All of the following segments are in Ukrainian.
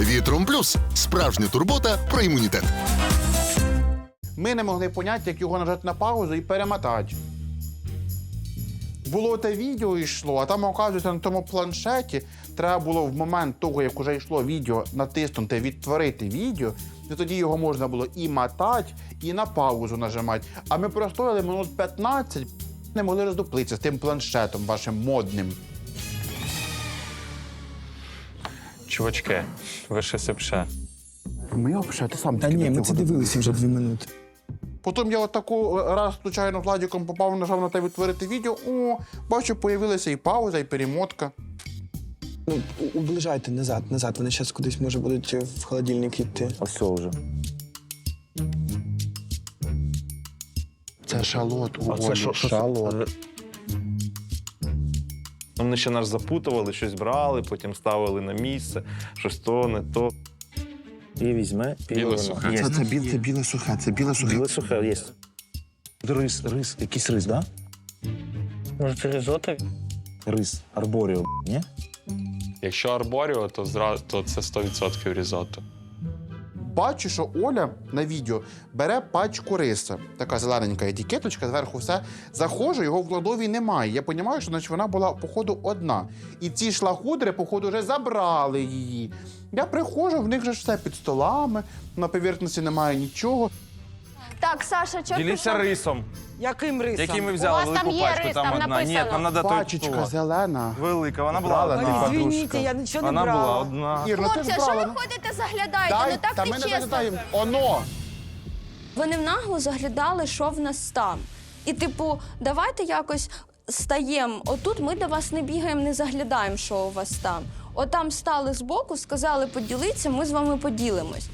Вітром плюс справжня турбота про імунітет. Ми не могли поняти, як його нажати на паузу і перемотати. Було те відео йшло, а там, оказується, на тому планшеті треба було в момент того, як вже йшло відео, натиснути відтворити відео, і тоді його можна було і мотати, і на паузу нажимати. А ми простояли минут 15, не могли роздуплитися з тим планшетом вашим модним. Чувачки, ви ще сипше. Ми взагалі, ти сам Та ні, ми це дивилися вже дві минути. Потім я отаку раз случайно Владіком попав, нажав на те відтворити відео. О, бачу, появилася і пауза, і перемотка. Ну, уближайте назад, назад. Вони зараз кудись може будуть в холодильник йти. Ось все вже. Це шалот що це? Ну, Вони ще нас запутували, щось брали, потім ставили на місце, щось то, не то. І візьме біле сухе. Це, це, біле, це біле сухе, це біле сухе. Біле сухе є. Рис, рис, якийсь рис, да? Може, це ризотто? Рис, арборіо, ні? Якщо арборіо, то, зра... то це 100% різотто. Бачу, що Оля на відео бере пачку риса. Така зелененька етикеточка, зверху все. захожу, його в кладовій немає. Я розумію, що значить, вона була, походу, одна. І ці шлахудри, походу, вже забрали її. Я приходжу, в них же ж все під столами, на поверхності немає нічого. Так, Саша, чого Діліться рисом, Яким рисом? який ми У взяли вас велику там є пачку, рис, там, там одна. Ні, написано. нам треба Пачечка зелена. Велика, вона була Брала, одна. Ой. Извините, я нічого Вона не була брала. одна. Ір, ну ти Хлопці, а що брала, ви ну. ходите, заглядаєте? Дай, ну так та не ми не чесно. заглядаємо. Оно! Вони нагло заглядали, що в нас там. І, типу, давайте якось стаємо. Отут ми до вас не бігаємо, не заглядаємо, що у вас там. Отам стали збоку, сказали поділитися, ми з вами поділимось.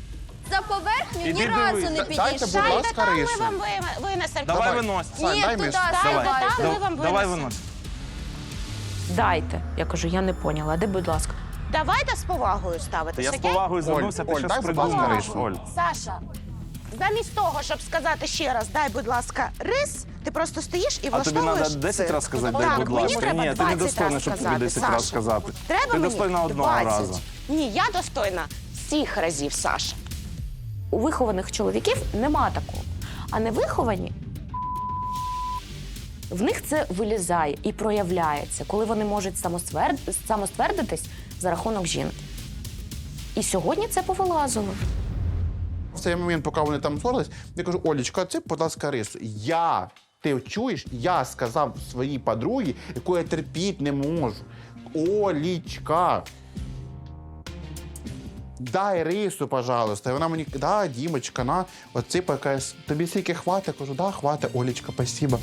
За поверхню ні Іди разу дивись. не Дайте, будь ласка, Там ми рису. вам ви- винесемо. Давай Давай. винось. Сань, Ні, дай туди, миску. Давай, дайте. там ми вам давай винесемо. винось. Дайте. Я кажу, я не поняла. Де, будь ласка. Давайте з повагою ставитися. Я з повагою звернувся, ти Оль, щось дай, будь ласка, придумаєш, рису. Оль. Саша, замість того, щоб сказати ще раз, дай, будь ласка, рис, ти просто стоїш і А тобі влаштовуєш треба 10 цирк. разів сказати, Так, дай, будь мені ласка. треба Ні, ти 20 не достойна, раз щоб тобі сказати, 10 разів Саша. сказати. Треба Ти мені достойна одного 20. разу. Ні, я достойна всіх разів, Саша. У вихованих чоловіків нема такого. А невиховані в них це вилізає і проявляється, коли вони можуть самостверд- самоствердитись за рахунок жінки. І сьогодні це повилазило. В цей момент, поки вони там ссорились, я кажу, Олічка, це, будь ласка, рису. Я, ти чуєш, я сказав своїй подругі, яку я терпіти не можу. Олічка. Дай рису, пожалуйста. І вона мені, да, Дімочка, на, оципа якась, тобі скільки хватить? Я кажу, да, хватить, Олічка, спасибо.